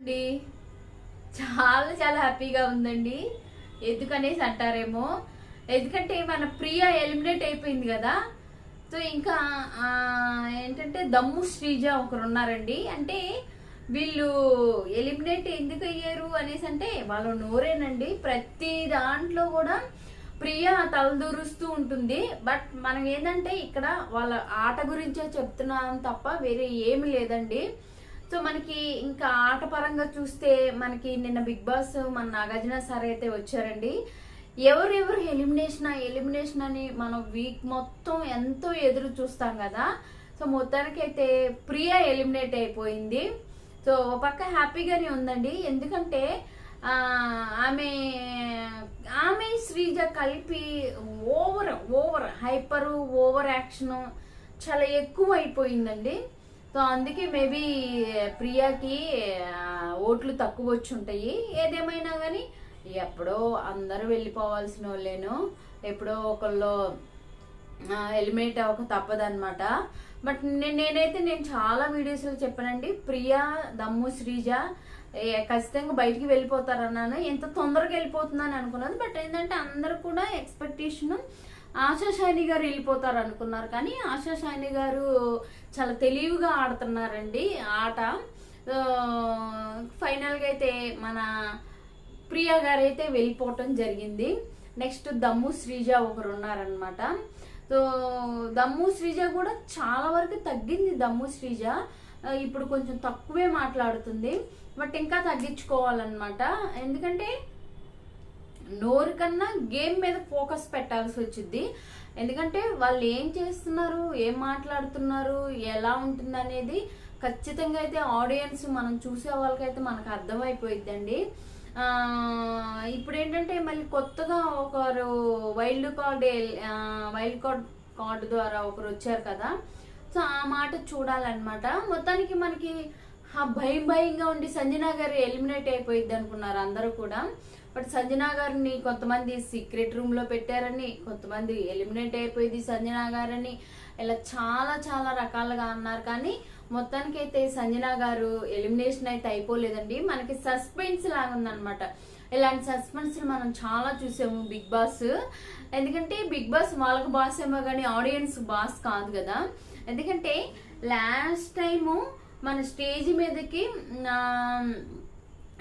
అండి. చాలా చాలా హ్యాపీగా ఉందండి. ఎందుకనేసి అంటారేమో. ఎందుకంటే మన ప్రియ ఎలిమినేట్ అయిపోయింది కదా. సో ఇంకా ఏంటంటే దమ్ము శ్రీజ ఒకరు ఉన్నారండి. అంటే వీళ్ళు ఎలిమినేట్ ఎందుకు అయ్యారు అనేసి అంటే వాళ్ళు నోరేనండి. ప్రతి దాంట్లో కూడా ప్రియ తలదూరుస్తూ ఉంటుంది. బట్ మనం ఏంటంటే ఇక్కడ వాళ్ళ ఆట గురించే చెప్తున్నాం తప్ప వేరే ఏమి లేదండి. సో మనకి ఇంకా ఆట పరంగా చూస్తే మనకి నిన్న బిగ్ బాస్ మన నాగార్జున సార్ అయితే వచ్చారండి. ఎవరెవరు ఎలిమినేషన్ ఎలిమినేషన్ అని మనం వీక్ మొత్తం ఎంతో ఎదురు చూస్తాం కదా. సో మొత్తానికి అయితే ప్రియ ఎలిమినేట్ అయిపోయింది. సో ఒక పక్క హ్యాపీగానే ఉందండి. ఎందుకంటే ఆమె ఆమె శ్రీజ కలిపి over over hyper over action చాలా ఎక్కువ అయిపోయిందండి సో అందుకే మేబీ ప్రియాకి ఓట్లు తక్కువ వచ్చి ఉంటాయి ఏదేమైనా కానీ ఎప్పుడో అందరూ వెళ్ళిపోవాల్సిన వాళ్ళేను ఎప్పుడో ఒకళ్ళు ఎలిమినేట్ అవ్వక తప్పదనమాట బట్ నేను నేనైతే నేను చాలా వీడియోస్లో చెప్పానండి ప్రియా దమ్ము శ్రీజ ఖచ్చితంగా బయటికి వెళ్ళిపోతారన్నాను. ఎంత తొందరగా వెళ్ళిపోతుందని అనుకున్నాను. బట్ ఏంటంటే అందరూ కూడా ఎక్స్పెక్టేషన్ ఆశా షైని గారు వెళ్ళిపోతారు అనుకున్నారు. కానీ ఆశా షైని గారు చాలా తెలివిగా ఆడుతున్నారండి ఆట. ఫైనల్గా అయితే మన ప్రియా గారు అయితే వెళ్ళిపోవటం జరిగింది. నెక్స్ట్ దమ్ము శ్రీజ ఒకరు ఉన్నారనమాట సో దమ్ము శ్రీజ కూడా చాలా వరకు తగ్గింది దమ్ము శ్రీజ. ఇప్పుడు కొంచెం తక్కువే మాట్లాడుతుంది. బట్ ఇంకా తగ్గించుకోవాలన్నమాట. ఎందుకంటే నోరు కన్నా గేమ్ మీద ఫోకస్ పెట్టాల్సి వచ్చింది. ఎందుకంటే వాళ్ళు ఏం చేస్తున్నారు ఏం మాట్లాడుతున్నారు ఎలా ఉంటుంది అనేది ఖచ్చితంగా అయితే ఆడియన్స్ మనం చూసే వాళ్ళకైతే మనకు అర్థమైపోయిద్దండి. ఇప్పుడు ఏంటంటే మళ్ళీ కొత్తగా ఒకరు wild card wild card card ద్వారా ఒకరు వచ్చారు కదా. సో ఆ మాట చూడాలన్నమాట. మొత్తానికి మనకి భయం భయంగా ఉండి సంజనా గారు ఎలిమినేట్ అయిపోయింది అనుకున్నారు అందరూ కూడా. బట్ సంజనా గారిని కొంతమంది సీక్రెట్ రూమ్లో పెట్టారని కొంతమంది ఎలిమినేట్ అయిపోయింది సంజనా గారని ఇలా చాలా చాలా రకాలుగా అన్నారు. కానీ మొత్తానికి అయితే సంజనా గారు ఎలిమినేషన్ అయితే అయిపోలేదండి. మనకి సస్పెన్స్ లాగా ఉందన్నమాట. ఇలాంటి సస్పెన్స్ మనం చాలా చూసాము బిగ్ బాస్. ఎందుకంటే బిగ్ బాస్ వాళ్ళకి బాస్ ఏమో కానీ ఆడియన్స్ బాస్ కాదు కదా. ఎందుకంటే లాస్ట్ టైము మన స్టేజ్ మీదకి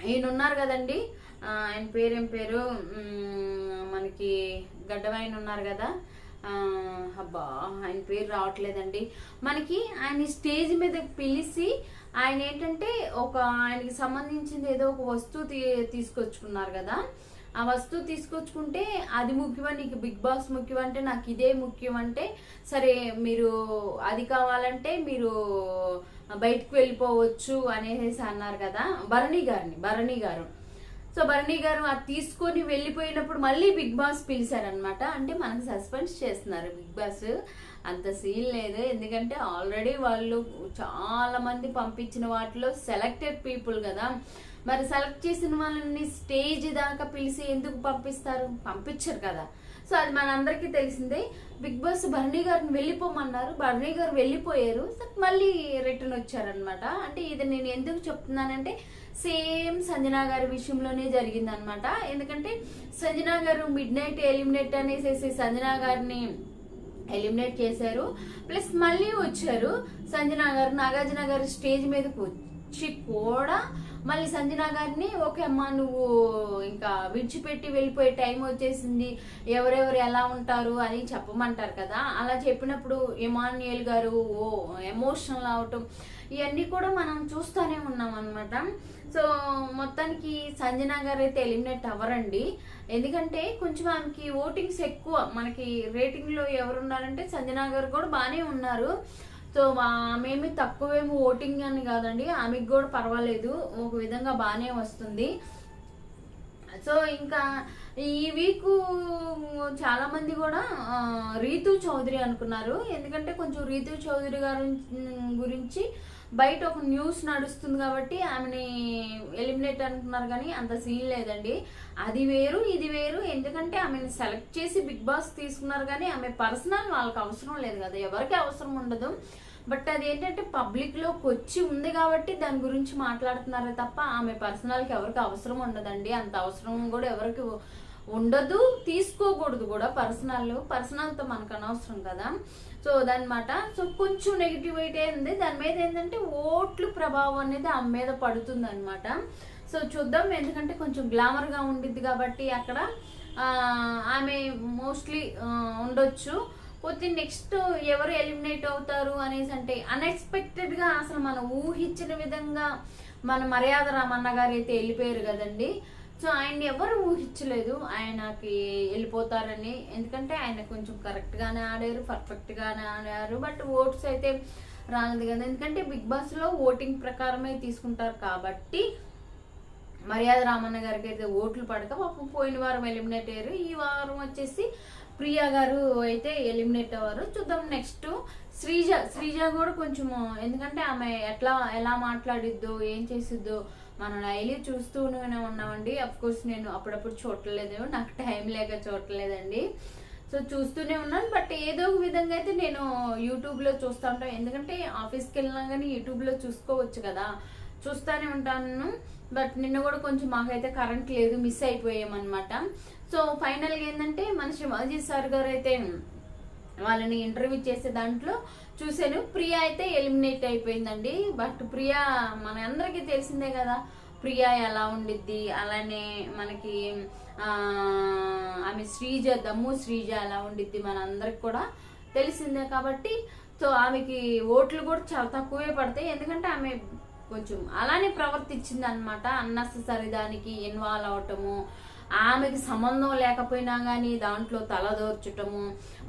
ఈయన ఉన్నారు కదండి. ఆయన పేరేం పేరు? మనకి గడ్డవాయన ఉన్నారు కదా. అబ్బా ఆయన పేరు రావట్లేదండి. మనకి ఆయన స్టేజ్ మీద పిలిచి ఆయన ఏంటంటే ఒక ఆయనకి సంబంధించింది ఏదో ఒక వస్తువు తీ తీసుకొచ్చుకున్నారు కదా. ఆ వస్తువు తీసుకొచ్చుకుంటే అది ముఖ్యమా నీకు బిగ్ బాస్ ముఖ్యం అంటే నాకు ఇదే ముఖ్యం అంటే సరే మీరు అది కావాలంటే మీరు బయటకు వెళ్ళిపోవచ్చు అనేసి అన్నారు కదా. భరణి గారిని భరణి గారు. సో భరణి గారు అది తీసుకొని వెళ్ళిపోయినప్పుడు మళ్ళీ బిగ్ బాస్ పిలిచారనమాట అంటే మనకు సస్పెన్స్ చేస్తున్నారు బిగ్ బాస్. అంత సీన్ లేదు. ఎందుకంటే ఆల్రెడీ వాళ్ళు చాలా మంది పంపించిన వాటిలో సెలెక్టెడ్ పీపుల్ కదా. మరి సెలెక్ట్ చేసిన వాళ్ళని స్టేజ్ దాకా పిలిచి ఎందుకు పంపిస్తారు? పంపించరు కదా. సో అది మనందరికీ తెలిసిందే. బిగ్ బాస్ భరణి గారిని వెళ్ళిపోమన్నారు. భరణి గారు వెళ్ళిపోయారు. సో మళ్ళీ రిటర్న్ వచ్చారనమాట అంటే ఇది నేను ఎందుకు చెప్తున్నానంటే సేమ్ సంజనా గారి విషయంలోనే జరిగింది అనమాట ఎందుకంటే సంజనా గారు మిడ్ నైట్ ఎలిమినేట్ అనేసి సంజనా గారిని ఎలిమినేట్ చేశారు. ప్లస్ మళ్ళీ వచ్చారు సంజనా గారు నాగార్జున గారు స్టేజ్ మీదకి వచ్చి కూడా మళ్ళీ సంజన గారిని ఓకే అమ్మా నువ్వు ఇంకా విడిచిపెట్టి వెళ్ళిపోయే టైం వచ్చేసింది. ఎవరెవరు ఎలా ఉంటారు? అని చెప్పమంటారు కదా. అలా చెప్పినప్పుడు ఇమాన్యుయల్ గారు ఓ ఎమోషనల్ అవటం. ఇవన్నీ కూడా మనం చూస్తూనే ఉన్నాం అనమాట సో మొత్తానికి సంజన గారు అయితే ఎలిమినేట్ అవ్వరండి. ఎందుకంటే కొంచెం ఆమెకి ఓటింగ్స్ ఎక్కువ. మనకి రేటింగ్లో ఎవరు ఉన్నారంటే సంజనా గారు కూడా బాగానే ఉన్నారు. సో ఆమెమి తక్కువేమి ఓటింగ్ అని కాదండి. ఆమెకి కూడా పర్వాలేదు. ఒక విధంగా బాగానే వస్తుంది. సో ఇంకా ఈ వీక్ చాలా మంది కూడా రీతు చౌదరి అనుకున్నారు. ఎందుకంటే కొంచెం రీతు చౌదరి గారు గురించి బయట ఒక న్యూస్ నడుస్తుంది కాబట్టి ఆమెని ఎలిమినేట్ అంటున్నారు కానీ అంత సీన్ లేదండి. అది వేరు ఇది వేరు. ఎందుకంటే ఆమెను సెలెక్ట్ చేసి బిగ్ బాస్ తీసుకున్నారు కానీ ఆమె పర్సనల్ వాళ్ళకి అవసరం లేదు కదా. ఎవరికి అవసరం ఉండదు. బట్ అది ఏంటంటే పబ్లిక్లోకి వచ్చి ఉంది కాబట్టి దాని గురించి మాట్లాడుతున్నారే తప్ప ఆమె పర్సనల్కి ఎవరికి అవసరం ఉండదండి. అంత అవసరం కూడా ఎవరికి ఉండదు తీసుకోకూడదు కూడా పర్సనల్ పర్సనల్తో మనకు అనవసరం కదా. సో దానమాట సో కొంచెం నెగిటివిటీ ఉంది. దాని మీద ఏంటంటే ఓట్లు ప్రభావం అనేది ఆమె మీద పడుతుంది అనమాట సో చూద్దాం ఎందుకంటే కొంచెం గ్లామర్గా ఉండిద్ది కాబట్టి అక్కడ ఆమె మోస్ట్లీ ఉండొచ్చు. పోతే నెక్స్ట్ ఎవరు ఎలిమినేట్ అవుతారు అనేసి అంటే అన్ఎక్స్పెక్టెడ్గా అసలు మనం ఊహించిన విధంగా మన మర్యాద రామన్న గారు అయితే వెళ్ళిపోయారు కదండి. సో ఆయన్ని ఎవరు ఊహించలేదు. ఆయనకి వెళ్ళిపోతారని. ఎందుకంటే ఆయన కొంచెం కరెక్ట్గానే ఆడారు పర్ఫెక్ట్గానే ఆడారు. బట్ ఓట్స్ అయితే రాలేదు కదా. ఎందుకంటే బిగ్ బాస్లో ఓటింగ్ ప్రకారమే తీసుకుంటారు కాబట్టి మర్యాద రామన్న గారికి అయితే ఓట్లు పడక పాపం పోయిన వారం ఎలిమినేట్ అయ్యారు. ఈ వారం వచ్చేసి ప్రియా గారు అయితే ఎలిమినేట్ అవ్వరు. చూద్దాం నెక్స్ట్. శ్రీజ శ్రీజ కూడా కొంచెము ఎందుకంటే ఆమె ఎట్లా ఎలా మాట్లాడిద్దో ఏం చేసిద్దో మనం డైలీ చూస్తూనే ఉన్నామండి. అఫ్ కోర్స్ నేను అప్పుడప్పుడు చూడలేదు నాకు టైం లేక చూడలేదండి సో చూస్తూనే ఉన్నాను. బట్ ఏదో ఒక విధంగా అయితే నేను యూట్యూబ్లో చూస్తూ ఉంటాను ఎందుకంటే ఆఫీస్కి వెళ్ళినా కానీ యూట్యూబ్లో చూసుకోవచ్చు కదా. చూస్తూనే ఉంటాను. బట్ నిన్న కూడా కొంచెం మాకైతే కరెంట్ లేదు. మిస్ అయిపోయామన్నమాట. సో ఫైనల్గా ఏంటంటే మన శివాజీ సార్ గారు అయితే వాళ్ళని ఇంటర్వ్యూ చేసే దాంట్లో చూశాను. ప్రియా అయితే ఎలిమినేట్ అయిపోయిందండి. బట్ ప్రియా మన అందరికీ తెలిసిందే కదా ప్రియా ఎలా ఉండిద్ది? అలానే మనకి ఆమె శ్రీజ దమ్ము శ్రీజ ఎలా ఉండిద్ది మన అందరికి కూడా తెలిసిందే కాబట్టి సో ఆమెకి ఓట్లు కూడా చాలా తక్కువే పడతాయి. ఎందుకంటే ఆమె కొంచెం అలానే ప్రవర్తించింది అనమాట అన్నెసరీ ఇన్వాల్వ్ అవటము ఆమెకి సంబంధం లేకపోయినా కానీ దాంట్లో తలదోర్చటము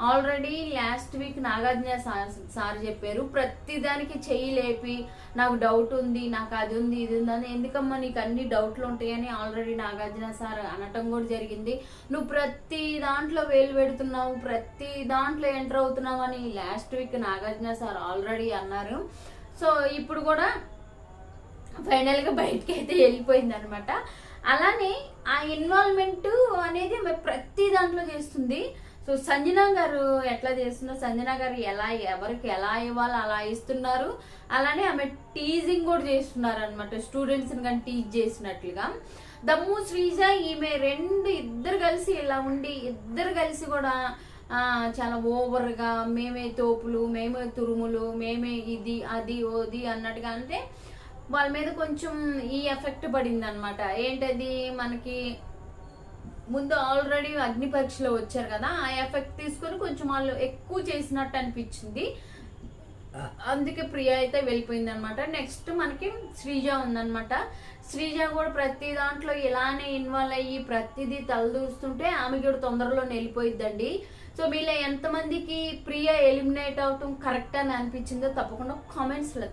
already last week Nagarjuna sir sir చెప్పారు ప్రతి దానికి చెయ్యి లేపి నాకు డౌట్ ఉంది నాకు అది ఉంది ఇది ఉంది అని. ఎందుకమ్మా నీకు అన్ని డౌట్లు ఉంటాయని ఆల్రెడీ నాగార్జున సార్ అనటం కూడా జరిగింది. నువ్వు ప్రతి దాంట్లో వేలు పెడుతున్నావు ప్రతి దాంట్లో ఎంటర్ అవుతున్నావు అని last week Nagarjuna sir already అన్నారు. సో ఇప్పుడు కూడా ఫైనల్గా బయటకి అయితే వెళ్ళిపోయింది అనమాట అలానే ఆ ఇన్వాల్వ్మెంట్ అనేది ఆమె ప్రతి దాంట్లో చేస్తుంది. సో సంజన గారు ఎట్లా చేస్తున్నారు సంజన గారు ఎలా ఎవరికి ఎలా ఇవ్వాలో అలా ఇస్తున్నారు. అలానే ఆమె టీజింగ్ కూడా చేస్తున్నారు అనమాట స్టూడెంట్స్ కానీ టీచ్ చేసినట్లుగా. దమ్ము శ్రీజ ఈమె రెండు ఇద్దరు కలిసి ఇలా ఉండి ఇద్దరు కలిసి కూడా చాలా ఓవర్గా మేమే తోపులు మేమే తురుములు మేమే ఇది అది ఓది అన్నట్టుగా అంటే వాళ్ళ మీద కొంచెం ఈ ఎఫెక్ట్ పడింది అనమాట ఏంటది? మనకి ముందు ఆల్రెడీ అగ్ని పరీక్షలో వచ్చారు కదా ఆ ఎఫెక్ట్ తీసుకొని కొంచెం వాళ్ళు ఎక్కువ చేసినట్టు అనిపించింది. అందుకే ప్రియ అయితే వెళ్ళిపోయింది అనమాట నెక్స్ట్ మనకి శ్రీజ ఉందన్నమాట. శ్రీజ కూడా ప్రతి దాంట్లో ఇలానే ఇన్వాల్వ్ అయ్యి ప్రతిదీ తలదూస్తుంటే ఆమె కూడా తొందరలో వెళ్ళిపోయిద్దండి సో మీలో ఎంతమందికి ప్రియ ఎలిమినేట్ అవటం కరెక్ట్ అని అనిపించిందో తప్పకుండా కామెంట్స్లో